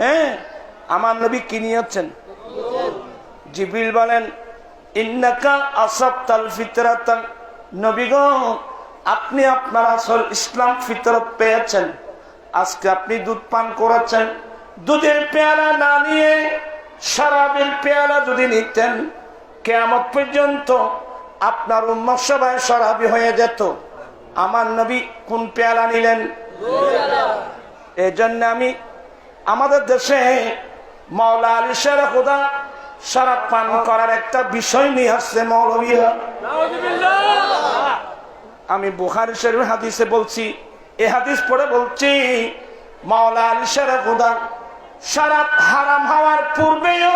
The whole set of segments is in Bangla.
হ্যাঁ আমার নবী কি নিয়েছেন? জিবিল বলেন ইন্নাকা আসাব তাল ফিতরাতান। নবী আপনি আপনার আসল ইসলাম ফিতরত পেয়েছেন। আজকে আপনি দুধ পান করেছেন। দুধের পেয়ালা না নিয়ে শরাবের পেয়ালা যদি নিতেন কেমন পর্যন্ত আপনার উম্মত সবাই শরাবি হয়ে যেত। আমার নবী কোন পেয়ালা নিলেন? এই জন্য আমি আমাদের দেশে মাওলা আলী শের খুদা সারা পান করার একটা বিষয় নিয়ে আসছে, মৌলবীরা। আমি বুখারি শরীফ হাদিসে বলছি, এ হাদিস পড়ে বলছি, মাওলা আলী শের খুদা সারা হারাম হওয়ার পূর্বেও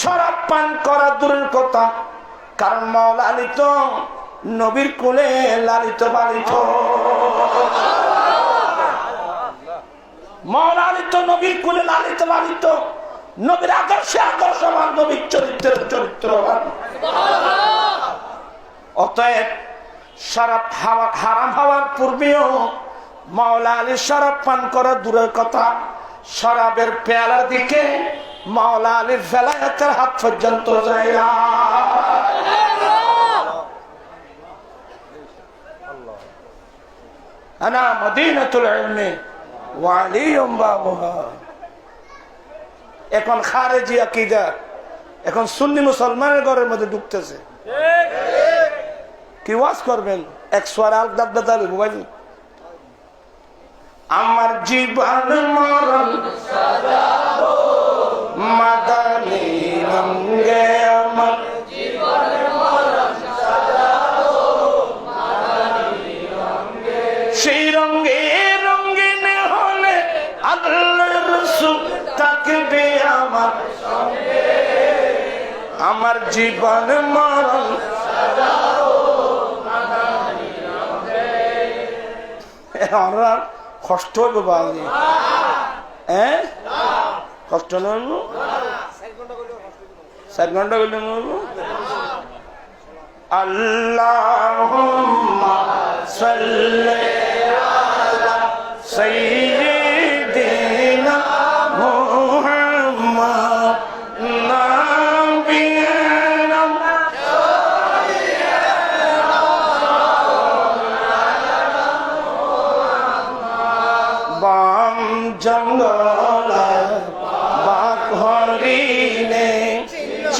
শরাব পান করা দূরের কথা। কারণ মাওলা আলী তো নবীর কোলে লালিত পালিত মৌলালিত নবীর কুলে লালিত লালিত। নবীর আদর্শে আদর্শবান, নবীর চরিত্রের চরিত্রবান। অতএব শরাব হাওয়া, হারাম হওয়ার পূর্বেও মাওলা আলী শরাব পান করা দূরের কথা। শরাবের পেয়ালার দিকে মাওলা আলীর ফেলায়তের হাত পর্যন্ত যায় না। মদিনাতুল ইলমি এখন খারেজি আকীদা, এখন সুন্নি মুসলমানের ঘরের মধ্যে ঢুকতেছে। কি ওয়াজ করবেন? এক সোয়ার আল দাদা মোবাইল আমার জীবন মরণ মাদানি রঙ্গে আমার জীবন মরণ কষ্ট কষ্ট নইব চার ঘণ্টা গেলে নইব আল্লাহুম্মা সাল্লি আলা সাইয়্যিদিনা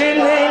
in imagine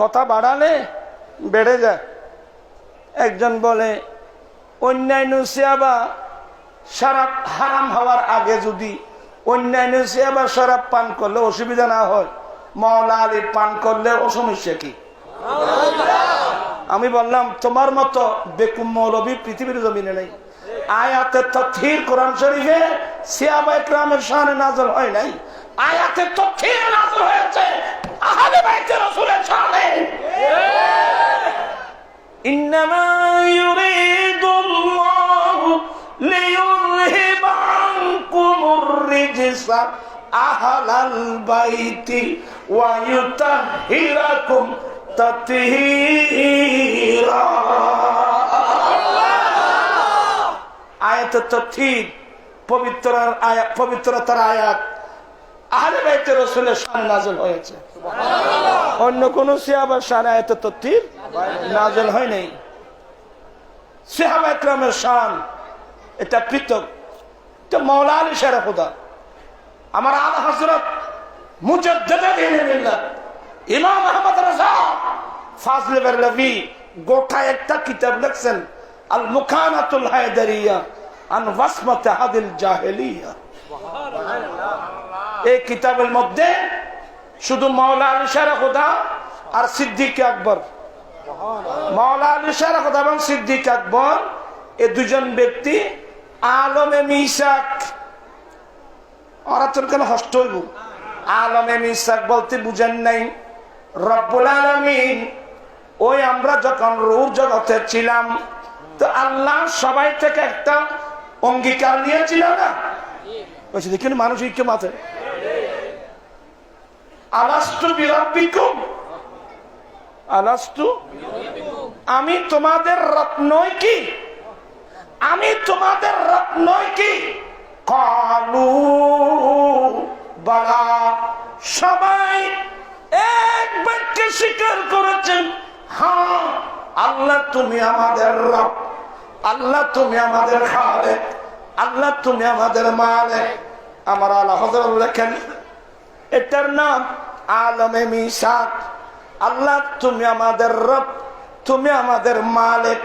কথা বাড়ালে বেড়ে যায়। একজন বলে অন্যান্য সেবা সারাপ হারাম হওয়ার আগে যদি অন্যান্য সেবা সারাপ পান করলে অসুবিধা না হয়। মাওলা আলী পান করলে অসমস্যা কি? আমি বললাম, তোমার মতো বেকুম মৌলবী পৃথিবীর জমিনে নেই। আয়াতে তথ্যির কোরআন শরীফে সিয়াবা ইকরামের শানে নাজল হয় নাই। আয়াতে তথ্যির নাজল হয়েছে। আয়াত পবিত্রার আয়াত পবিত্রতার আয়াত। আহলে বাইতে রসুলের শান নাজল হয়েছে। অন্য কোন সিয়াবার শান আয়াত তথ্যির নাজল হয় নাই। সিহাবা একরামের শান এটা পৃথক। তো মৌলা আলী আমার আল হজরত ইমাম আহমদ রাজা ফাজলে বেরলভি গোটা একটা কিতাব লিখছেন আল মুখানাতুল হায়দারিয়া আন ওয়াসমাত হাদিল জাহেলিয়া। এই কিতাবের মধ্যে শুধু মাওলা আলী শেরা খুদা আর সিদ্দিক আকবর। মাওলা আলী শেরা খুদা এবং সিদ্দিক আকবর, এ দুজন ব্যক্তি আলমে মিসাক। ওরা তোর কেন হষ্ট হইব। আলমে মিসাক বলতে বুঝেন নাই। রব্বুল আলমিন, ওই আমরা যখন রুর জগতে ছিলাম, তো আল্লাহ সবাই থেকে একটা অঙ্গীকার নিয়েছিল না? বলছি, দেখুন, মানুষ ঐক্য মাথে আমি তোমাদের রত্নই কি? আমি তোমাদের রত্নই কি? কালু বাড়া সবাই এক বাক্যে স্বীকার করেছেন হ্যাঁ আল্লাহ তুমি আমাদের রব। আল্লাহ তুমি আমাদের খালে আল্লাহ তুমি আমাদের মালে আমার আল্লাহ লেখেন এটার নাম আলমে মিসাক আল্লাহ তুমি আমাদের রব তুমি আমাদের মালিক।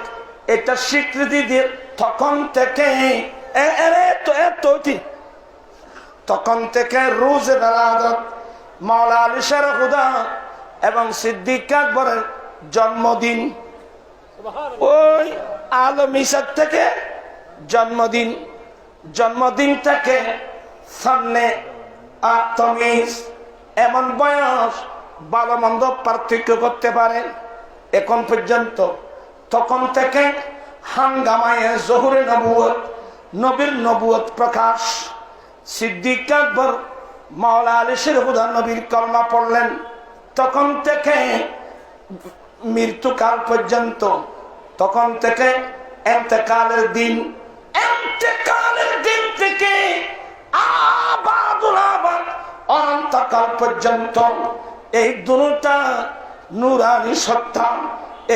এটা স্বীকৃতি দিয়ে তখন থেকে? তখন থেকে রোজ মাওলা আলিশার হুদা এবং সিদ্দিক আকবরের জন্মদিন। ওই আলম ইসাক থেকে জন্মদিন। জন্মদিন থেকে সামনে আত্মিস এমন বয়স ভালো মন্দ পার্থক্য করতে পারে, এখন পর্যন্ত তখন থেকে হাঙ্গামায় জহুরে নবুয়ত, নবীর নবুয়ত প্রকাশ। সিদ্দিক আকবর, মাওলা আলিসের হুদা নবীর কলমা পড়লেন, তখন থেকে মৃত্যুকাল পর্যন্ত, তখন থেকে এতেকালের দিন এতেকালের পর্যন্ত এই দুটা নুরানি সত্তা,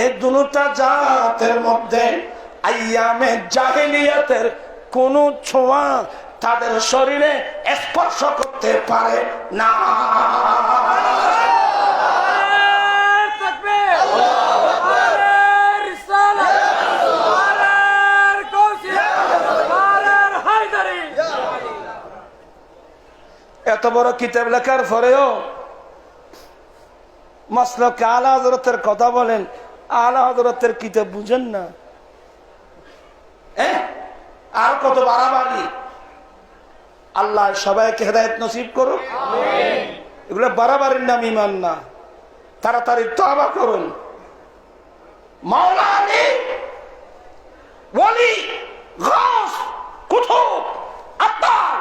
এই দুটা জাতের মধ্যে আইয়ামে জাহেলিয়াতের কোন ছোঁয়া তাদের শরীরে স্পর্শ করতে পারে না। এত বড় কিতাব লেখার পরেও মাসলকে আলা হজরতের কথা বলেন আলা হজরতের কিতাব বুঝেন না? আর কত বাড়াবাড়ি। আল্লাহ সবাইকে হেদায়ত নসিব করুন এগুলো বাড়াবাড়ির নাম ইমান না। তাড়াতাড়ি তবা করুন। মাওলা আত্মার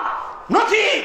নজিব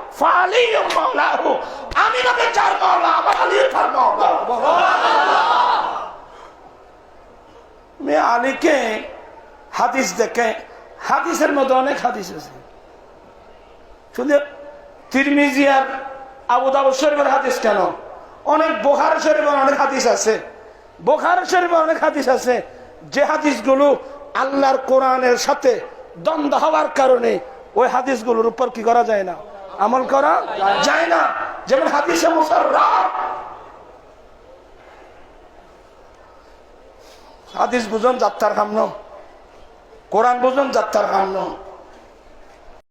আমি মেয়ে আলীকে হাদিস দেখে, হাদিসের অনেক হাদিস আছে। শুধু তিরমিজি আর আবু শরীফের হাদিস কেন? অনেক বোখার শরীফের অনেক হাদিস আছে। বোখার শরীফের অনেক হাদিস আছে। যে হাদিসগুলো আল্লাহর কোরআনের সাথে দ্বন্দ্ব হওয়ার কারণে ওই হাদিসগুলোর উপর কি করা যায় না? আমল করা যায় না। যেমন হাদিসে মুসাররাফ হাদিস বুঝুন, যাত্রার কামন কোরআন বুঝুন, যাত্রার কামন